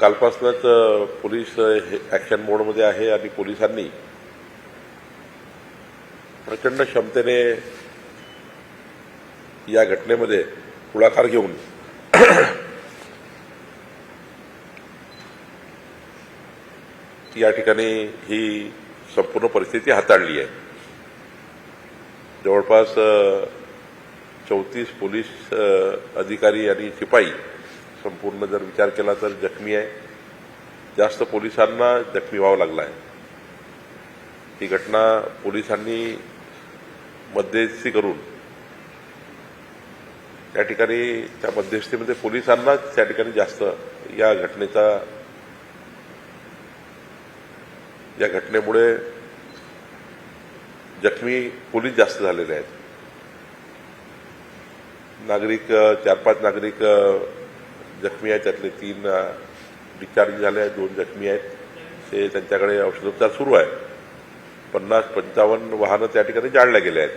कालपासूनच police action मोडमध्ये आहे आणि पोलिसांनी प्रचंड क्षमतेने या घटनेमध्ये पुढाकार घेऊन या ठिकाणी ही संपूर्ण परिस्थिती हाताळली आहे. जवळपास चौतीस पोलीस अधिकारी आणि शिपाई संपूर्ण जर विचार केला तर जखमी आहे. जास्त पोलिसांना जखमी व्हावं लागलं आहे. ही घटना पोलिसांनी मध्यस्थी करून त्या ठिकाणी त्या मध्यस्थीमध्ये पोलिसांनाच त्या ठिकाणी जास्त या घटनेचा या घटनेमुळे जखमी पोलीस जास्त झालेले आहेत. नागरिक चार पाच नागरिक जखमी आहेत त्यातले तीन डिस्चार्ज झाले आहेत दोन जखमी आहेत. ते त्यांच्याकडे औषधोपचार सुरू आहे. पन्नास पंचावन्न वाहनं त्या ठिकाणी जाळल्या गेल्या आहेत.